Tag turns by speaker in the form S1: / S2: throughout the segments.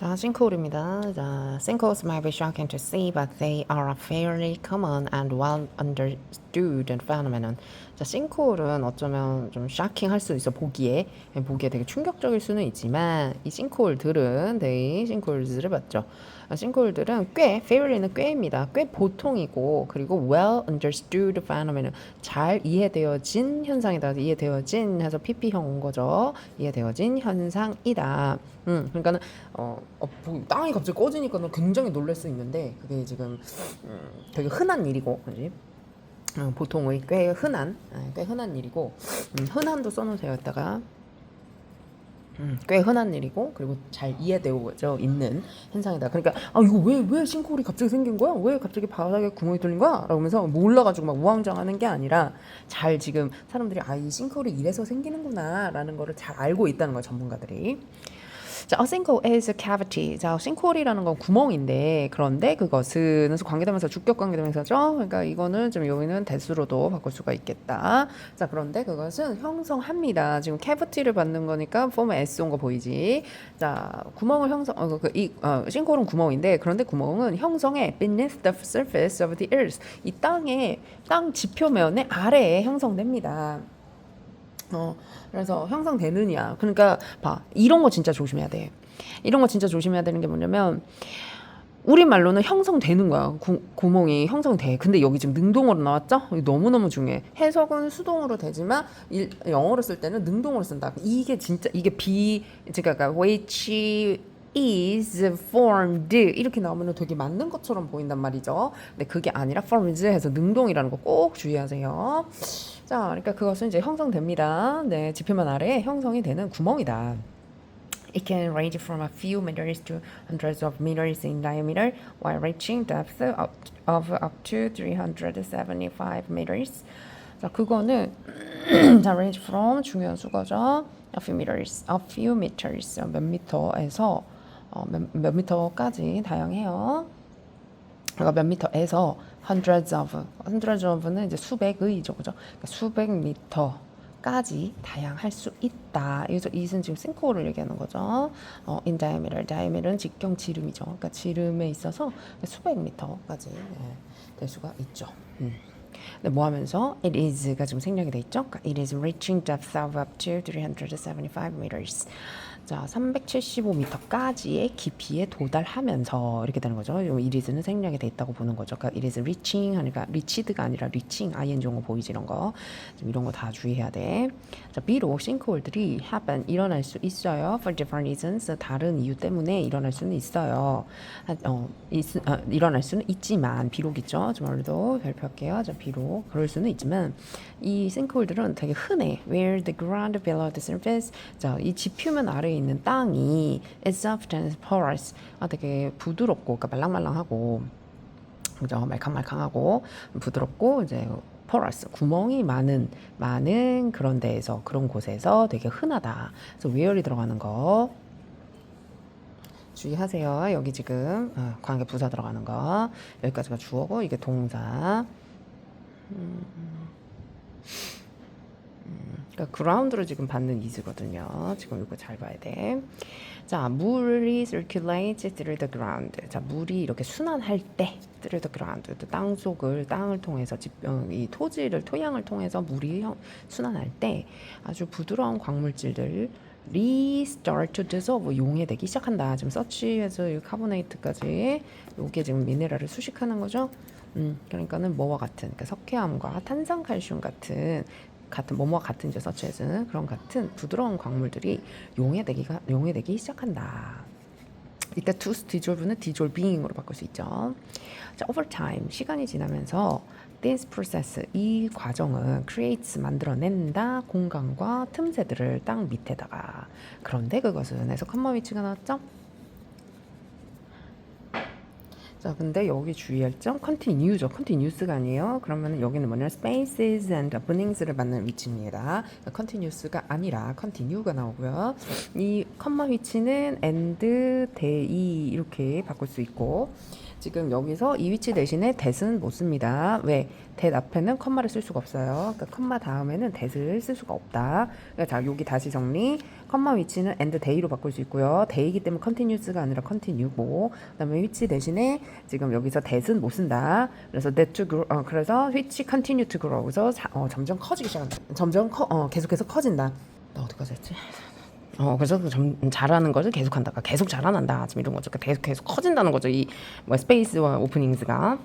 S1: 자, 싱크홀입니다. 자, sinkholes might be shocking to see, but they are a fairly common and well understood phenomenon. 자, 싱크홀은 어쩌면 좀 쇼킹할 수 있어 보기에 보기에 되게 충격적일 수는 있지만 이 싱크홀들은 네, 싱크홀들을 봤죠. 아, 싱크홀들은 꽤 fairly는 꽤입니다. 꽤 보통이고 그리고 well understood phenomenon 잘 이해되어진 현상이다. 이해되어진 해서 PP형 온 거죠. 이해되어진 현상이다. 음, 그러니까는 어, 어, 뭐 땅이 갑자기 꺼지니까 굉장히 놀랄 수 있는데 그게 지금 음, 되게 흔한 일이고, 그지? 어, 보통의 꽤 흔한, 아, 꽤 흔한 일이고, 음, 흔한도 써놓으세요. 여기다가 음, 꽤 흔한 일이고 그리고 잘 이해되어져 있는 현상이다. 그러니까 아 이거 왜 왜 싱크홀이 갑자기 생긴 거야? 왜 갑자기 바닥에 구멍이 뚫린 거야? 라면서 몰라가지고 막 우왕좌왕하는 게 아니라 잘 지금 사람들이 아 이 싱크홀이 이래서 생기는구나라는 거를 잘 알고 있다는 거야 전문가들이. 자, a sinkhole is a cavity. 자, sinkhole이라는 건 구멍인데 그런데 그것은 관계대명사 주격 관계대명사죠. 그러니까 이거는 좀 여기는 대수로도 바꿀 수가 있겠다. 자, 그런데 그것은 형성합니다. 지금 cavity를 받는 거니까 폼에 s 온 거 보이지? 자, 구멍을 형성 어, 그, 이 어, 싱크홀은 구멍인데 그런데 구멍은 형성해 beneath the surface of the earth. 이 땅에 땅 지표면의 아래에 형성됩니다. 어, 그래서 형성되느냐. 그러니까 봐. 이런 거 진짜 조심해야 돼. 이런 거 진짜 조심해야 되는 게 뭐냐면 우리 말로는 형성되는 거야. 구, 구멍이 형성돼. 근데 여기 지금 능동으로 나왔죠? 너무너무 중요해. 해석은 수동으로 되지만 일, 영어로 쓸 때는 능동으로 쓴다. 이게 진짜 이게 비 그러니까 which is formed 이렇게 나오면 되게 맞는 것처럼 보인단 말이죠. 근데 그게 아니라 forms 해서 능동이라는 거 꼭 주의하세요. 자, 그러니까 그것은 이제 형성됩니다. 네, 지표면 아래에 형성이 되는 구멍이다. It can range from a few meters to hundreds of meters in diameter, while reaching depth of, of up to 375 meters. 자, 그거는 자, range from 중요한 수거죠. A few meters, a few meters 몇 미터에서 어, 몇, 몇 미터까지 다양해요. 그러니까 몇 미터에서 hundreds of, hundreds of는 이제 수백의죠, 그죠? 그러니까 수백 미터 까지 다양할 수 있다. 여기서 it은 지금 싱크홀을 얘기하는 거죠. 어, in diameter, diameter는 직경 지름이죠. 그러니까 지름에 있어서 수백 미터까지 예, 될 수가 있죠. 음. 근데 뭐 하면서 it is가 지금 생략이 돼 있죠. 그러니까 it is reaching depth of up to 375 meters. 자, 375m까지의 깊이에 도달하면서 이렇게 되는 거죠. is는 생략이 돼 있다고 보는 거죠. 그러니까 is reaching 하니까 reached가 아니라 reaching ing 온거 보이지 이런 거. 이런 거 다 주의해야 돼. 자, 비록 싱크홀들이 happen 일어날 수 있어요. for different reasons 다른 이유 때문에 일어날 수는 있어요. 하, 어, 있, 어, 일어날 수는 있지만 비록이죠. 좀 오늘도 발표할게요. 자, 비록 그럴 수는 있지만 이 싱크홀들은 되게 흔해. Where the ground below the surface. 자, 이 지표면 아래에 있는 땅이 is soft and porous. 아, 되게 부드럽고, 그러니까 말랑말랑하고, 그죠? 말캉말캉하고 부드럽고 이제 porous 구멍이 많은 많은 그런 데에서 그런 곳에서 되게 흔하다. 그래서 where이 들어가는 거 주의하세요. 여기 지금 어, 관계 부사 들어가는 거 여기까지가 주어고 이게 동사. 음, 그러니까 그라운드를 지금 받는 이즈거든요. 지금 이거 잘 봐야 돼. 자, 물이 circulate through the ground. 자, 물이 이렇게 순환할 때 through the ground. 땅 속을 땅을 통해서 집, 어, 이 토지를 토양을 통해서 물이 형, 순환할 때 아주 부드러운 광물질들 리 start to dissolve 용해되기 시작한다. 지금 서치에서 이 카보네이트까지 요게 지금 미네랄을 수식하는 거죠. 음, 그러니까는 뭐와 같은 그러니까 석회암과 탄산 칼슘 같은 같은 뭐뭐와 같은 이제 서치에서는 그런 같은 부드러운 광물들이 용해되기가 용해되기 시작한다. 이때 to dissolve는 dissolving으로 바꿀 수 있죠. 자, over time 시간이 지나면서 this process 이 과정은 creates 만들어낸다 공간과 틈새들을 땅 밑에다가 그런데 그것은 해석 한마 위치가 나왔죠. 자, 근데 여기 주의할 점 continue죠. continuous가 아니에요. 그러면 여기는 뭐냐? spaces and openings를 받는 위치입니다. continuous가 아니라 continue가 나오고요. 이 컴마 위치는 and, they 이렇게 바꿀 수 있고 지금 여기서 이 위치 대신에 that은 못 씁니다. 왜? that 앞에는 컴마를 쓸 수가 없어요. 그러니까 컴마 다음에는 that을 쓸 수가 없다. 그러니까 자, 여기 다시 정리. 컴마 위치는 and day로 바꿀 수 있고요. day이기 때문에 continuous가 아니라 continue고 그다음에 which 대신에 지금 여기서 that은 못 쓴다. 그래서 that to grow, 어, 그래서 which continue to grow에서 자, 어, 점점 커지기 시작한다. 점점 커, 어, 계속해서 커진다. 나 어디까지 했지? 어 그래서 그 점, 잘하는 것을 계속 한다. 그러니까 계속 자라난다. 지금 이런 거죠. 그러니까 계속 계속 커진다는 거죠. 이 뭐 스페이스와 오프닝스가.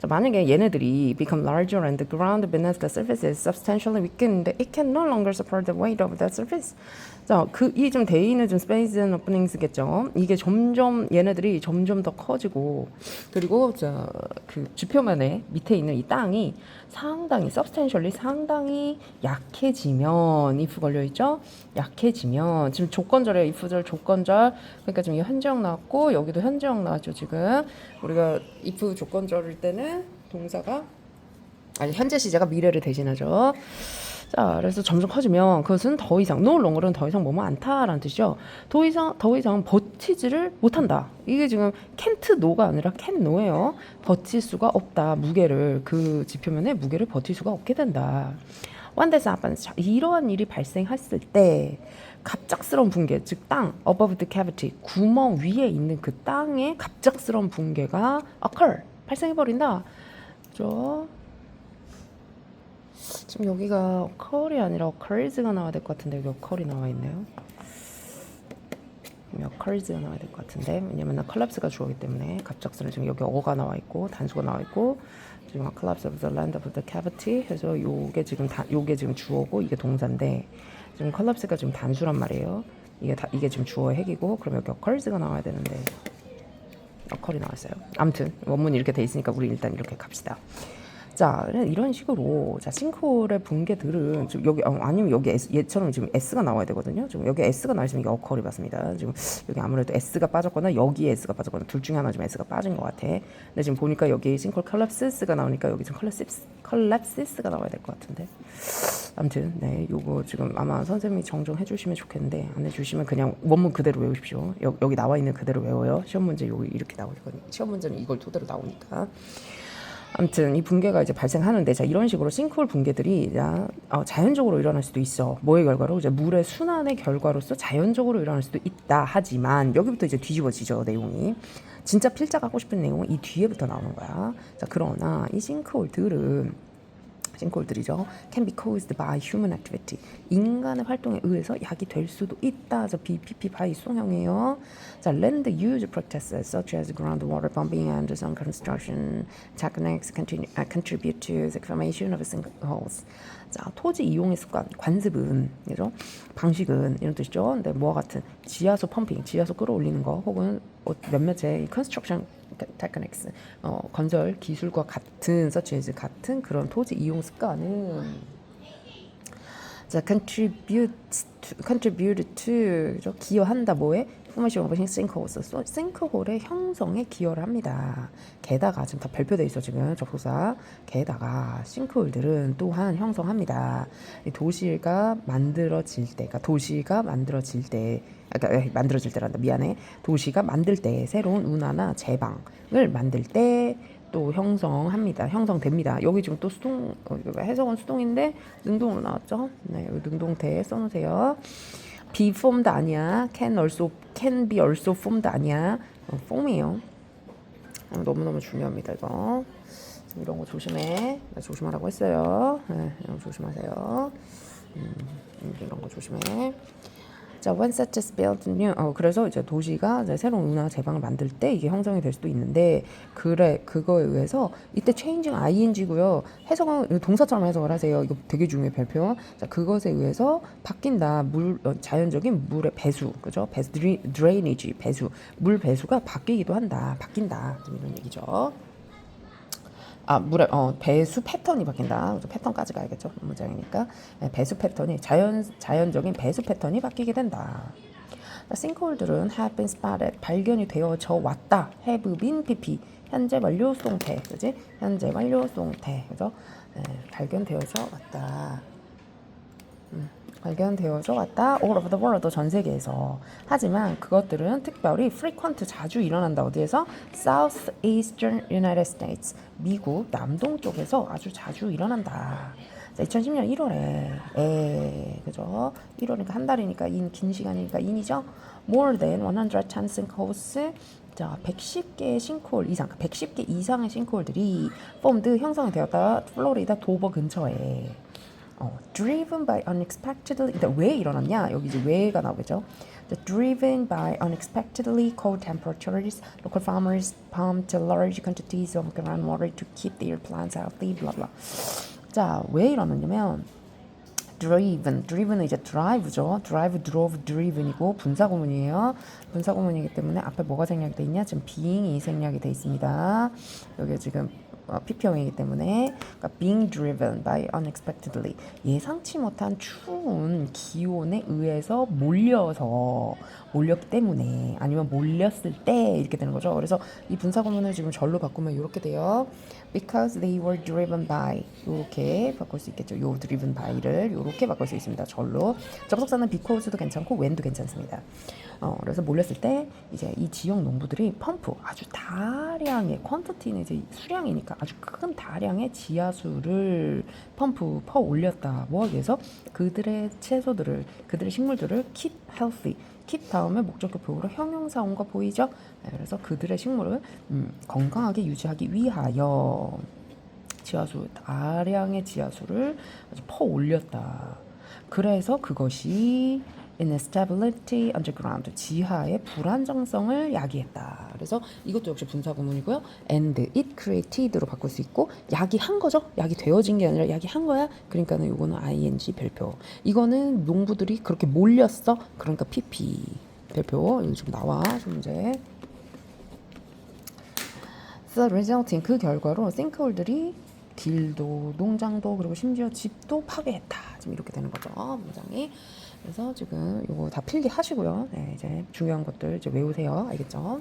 S1: 자, 만약에 얘네들이 become larger and the ground beneath the surface is substantially weakened, it can no longer support the weight of that surface. 자, 그이좀 데이는 좀 space and openings겠죠. 이게 점점 얘네들이 점점 더 커지고 그리고 저그 지표면에 밑에 있는 이 땅이 상당히 substantially 상당히 약해지면 if 걸려 있죠. 약해지면 지금 조건절에 if절 조건절 그러니까 지금 이 현재형 나왔고 여기도 현재형 나왔죠 지금 우리가 if 조건절일 때는 동사가 아니 현재 시제가 미래를 대신하죠. 자, 그래서 점점 커지면 그것은 더 이상 no longer은 더 이상 뭐뭐 않다라는 뜻이죠. 더 이상 더 이상 버티지를 못한다. 이게 지금 can't no가 아니라 can no예요. 버틸 수가 없다. 무게를 그 지표면에 무게를 버틸 수가 없게 된다. This happens, 자, 이러한 일이 발생했을 때 갑작스러운 붕괴, 즉 땅, above the cavity, 구멍 위에 있는 그 땅에 갑작스러운 붕괴가 occur, 발생해 버린다. 그죠? 지금 여기가 occur이 아니라 occurs가 나와야 될 것 같은데 여기 occur이 나와 있네요. occurs가 나와야 될 것 같은데 왜냐면 collapse가 주어기 때문에 갑작스러운 지금 여기 어가 나와 있고 단수가 나와 있고 지금 collapse of the land of the cavity 해서 요게 지금 다, 요게 지금 주어고 이게 동사인데 지금 collapse가 지금 단수란 말이에요. 이게 다 이게 지금 주어 핵이고 그럼 여기 occurs가 나와야 되는데 어컬이 나왔어요. 아무튼 원문이 이렇게 돼 있으니까 우리 일단 이렇게 갑시다. 자, 이런 식으로 자 싱크홀의 붕괴들은 지금 여기 어, 아니면 여기 S, 얘처럼 지금 S가 나와야 되거든요. 지금 여기 S가 나와 있으면 이게 어컬이 맞습니다. 지금 여기 아무래도 S가 빠졌거나 여기에 S가 빠졌거나 둘 중에 하나 좀 S가 빠진 것 같아. 근데 지금 보니까 여기 싱크홀 컬랩시스가 나오니까 여기 지금 컬랩시스 컬랩시스가 나와야 될 것 같은데. 아무튼 네 요거 지금 아마 선생님이 정정해 주시면 좋겠는데 안 해주시면 그냥 원문 그대로 외우십시오. 여, 여기 나와 있는 그대로 외워요. 시험 문제 여기 이렇게 나오거든요. 시험 문제는 이걸 토대로 나오니까. 아무튼 이 붕괴가 이제 발생하는데 자 이런 식으로 싱크홀 붕괴들이 자, 어, 자연적으로 일어날 수도 있어. 뭐의 결과로? 이제 물의 순환의 결과로서 자연적으로 일어날 수도 있다. 하지만 여기부터 이제 뒤집어지죠 내용이. 진짜 필자가 하고 싶은 내용은 이 뒤에부터 나오는 거야. 자 그러나 이 싱크홀들은 싱크홀들이죠. can be caused by human activity. 인간의 활동에 의해서 약이 될 수도 있다. 자, BPP by 수동형이에요. 자, land use practices such as groundwater pumping and some construction techniques uh, contribute to the formation of sinkholes. 자, 토지 이용의 습관, 관습은, 그죠? 방식은 이런 뜻이죠. 근데 뭐와 같은 지하수 펌핑, 지하수 끌어올리는 거, 혹은 뭐 몇몇의 techniques, 어, 건설 기술과 같은 such as 같은 그런 토지 이용 습관은 자, contribute to, contribute to? 기여한다 뭐에? Formation of sinkholes. 싱크홀의 형성에 기여를 합니다. 게다가 지금 다 발표돼 있어 지금 접속사. 게다가 싱크홀들은 또한 형성합니다. 이 도시가 만들어질 때, 그러니까 도시가 만들어질 때, 그러니까 만들어질 때란다. 미안해. 도시가 만들 때 새로운 운하나 제방을 만들 때. 또 형성합니다. 형성됩니다. 여기 지금 또 수동 어, 해석은 수동인데 능동으로 나왔죠. 네, 능동태 써놓으세요. Be formed 아니야. can also can be also formed 아니야. 어, form이에요. 어, 너무너무 중요합니다. 이거 이런 거 조심해. 나 조심하라고 했어요. 네, 조심하세요. 음, 이런 거 조심해. 자, when such is built new, 어, 그래서 이제 도시가 이제 새로운 운하 제방을 만들 때 이게 형성이 될 수도 있는데, 그래, 그거에 의해서 이때 changing ing고요. 해석은 동사처럼 해석을 하세요. 이거 되게 중요해, 별표. 자, 그것에 의해서 바뀐다. 물, 어, 자연적인 물의 배수, 그죠? 배수, drainage, 배수. 물 배수가 바뀌기도 한다. 바뀐다. 이런 얘기죠. 아 물에 어 배수 패턴이 바뀐다. 패턴까지 가야겠죠. 문장이니까 네, 배수 패턴이 자연 자연적인 배수 패턴이 바뀌게 된다. 싱크홀들은 have been spotted 발견이 되어져 왔다. have been pp 현재 완료 수동태, 그지? 현재 완료 수동태, 그죠? 네, 발견되어서 왔다. 발견되어서 왔다. all over the world 전 세계에서. 하지만 그것들은 특별히 frequent 자주 일어난다. 어디에서? Southeastern United States. 미국 남동 쪽에서 아주 자주 일어난다. 자, 2010년 1월에. 에 그죠? 1월이니까 한 달이니까 인 긴 시간이니까 인이죠? More than 100 chance sinkholes 자, 110개의 싱크홀 이상, 110개 이상의 싱크홀들이 formed 형성이 되었다. 플로리다 도버 근처에. 어, driven by unexpectedly 근데 왜 일어났냐 여기 이제 왜가 나오겠죠 driven by unexpectedly cold temperatures local farmers pumped large quantities of groundwater to keep their plants healthy blah blah 자왜 일어났냐면 driven, driven은 이제 drive죠. drive, drove, driven이고 분사구문이에요. 분사구문이기 때문에 앞에 뭐가 생략이 돼 있냐? 지금 being이 생략이 돼 있습니다. 여기 지금 어, PP형이기 때문에 그러니까 being driven by unexpectedly 예상치 못한 추운 기온에 의해서 몰려서 몰렸기 때문에 아니면 몰렸을 때 이렇게 되는 거죠. 그래서 이 분사 구문을 지금 절로 바꾸면 이렇게 돼요. Because they were driven by 이렇게 바꿀 수 있겠죠. 요 driven by를 이렇게 바꿀 수 있습니다. 절로 접속사는 because도 괜찮고 when도 괜찮습니다. 어, 그래서 몰렸을 때 이제 이 지역 농부들이 펌프 아주 다량의 퀀터티는 이제 수량이니까 아주 큰 다량의 지하수를 펌프 퍼 올렸다. 뭐하기 위해서 그들의 채소들을 그들의 식물들을 keep healthy keep 다음에 목적격 표현으로 형용사 온 거 보이죠? 네, 그래서 그들의 식물을 음, 건강하게 유지하기 위하여 지하수 다량의 지하수를 퍼 올렸다. 그래서 그것이 instability underground 지하의 불안정성을 야기했다. 그래서 이것도 역시 분사 구문이고요. and it created로 바꿀 수 있고 야기한 거죠. 야기 되어진 게 아니라 야기한 거야. 그러니까는 요거는 ing 별표. 이거는 농부들이 그렇게 몰렸어. 그러니까 pp 별표. 여기 지금 나와 문제. The resulting 그 결과로 싱크홀들이 길도, 농장도 그리고 심지어 집도 파괴했다. 지금 이렇게 되는 거죠. 문장이. 그래서 지금 요거 다 필기 하시고요. 네, 이제 중요한 것들 이제 외우세요. 알겠죠?